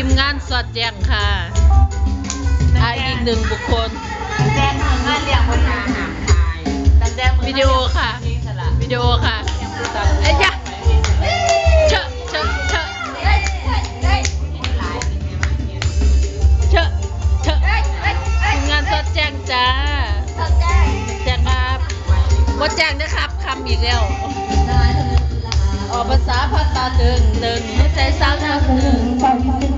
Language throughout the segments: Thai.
ทีมงานสอดแจงค่ะอ่าอีกหนึ่งบุคคล แจ้งทางงานเลี้ยงคนมาหามทายตั้งแต่มือวิดีโอค่ะ วิดีโอค่ะไอ้ยะเชอะเชอะเชอะเชอะเชอะทีมงานสอดแจงจ้าแจงครับว่าแจงนะครับคำอีกแล้วออกภาษาภาษาตึงตึงหัวใจสาวหน้าหนึ่ง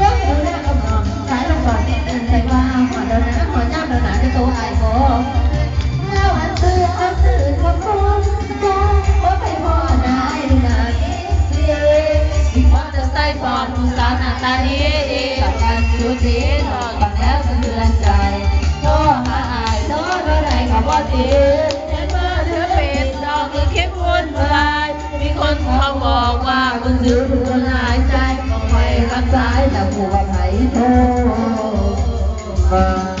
น้าตาดีดีกับการสุดที่นอกกันแล้วสะเทือนใจโทรหาอายโทรเท่าไรก็บ่ติดเห็นเมื่อเธอเป็นดอกคือคิดวุ่นวายมีคนเขาบอกว่าคุณซื้อคุณหายใจบอกไปรับสายแต่ผัวไผโทรมา